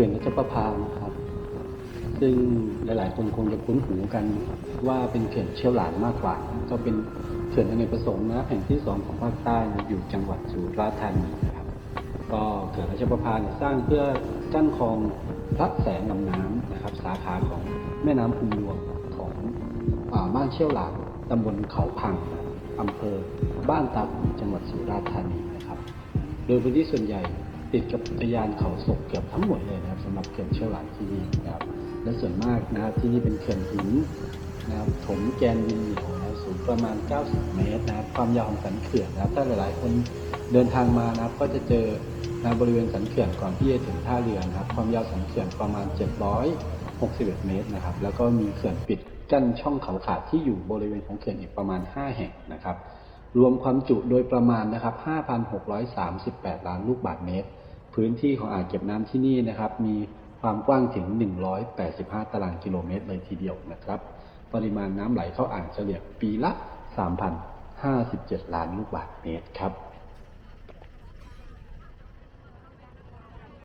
ขื่อนรัชประภานะครับ ซึ่งหลาย ๆ คนคงจะคุ้นหูกันว่าเป็นเขื่อนเชี่ยวหลานมากกว่า ก็เป็นเขื่อนอเนกประสงค์นะแห่งที่สองของภาคใต้นะอยู่จังหวัดสุราษฎร์ธานีนะครับ ก็เขื่อนรัชประภาเนี่ยสร้างเพื่อกั้นคลองพระแสงลำน้ำนะครับ สาขาของแม่น้ำพุงรวงของอาบ้านเชี่ยวหลานตำบลเขาพังอำเภอบ้านตาขุนจังหวัดสุราษฎร์ธานีนะครับ โดยพื้นที่ส่วนใหญ่ ติดกับอุทยานเขาศกเกือบทั้งหมดเลยนะครับสำหรับเขื่อนเชี่ยวหลานที่นี่นะครับ และส่วนมากนะครับที่นี่เป็นเขื่อนหินนะครับถมแกนดินเหนียวนะครับสูงประมาณ 90 เมตรนะครับความยาวของสันเขื่อนนะครับถ้าหลายๆคนเดินทางมานะครับ ก็จะเจอนะบริเวณสันเขื่อนก่อนที่จะถึงท่าเรือนะครับ ความยาวสันเขื่อนประมาณ 761 เมตรนะครับ แล้วก็มีเขื่อนปิดกั้นช่องเขาขาดที่อยู่บริเวณของเขื่อนอีกประมาณ 5 แห่งนะครับ รวมความจุโดยประมาณนะครับ 5,638 ล้านลูกบาทเมตร พื้นที่ของอ่างเก็บน้ำที่นี่นะครับ มีความกว้างถึง 185 ตารางกิโลเมตรเลยทีเดียวนะครับ ปริมาณน้ำไหลเข้าอ่างเฉลี่ยปีละ 3,057 ล้านลูกบาทเมตรครับ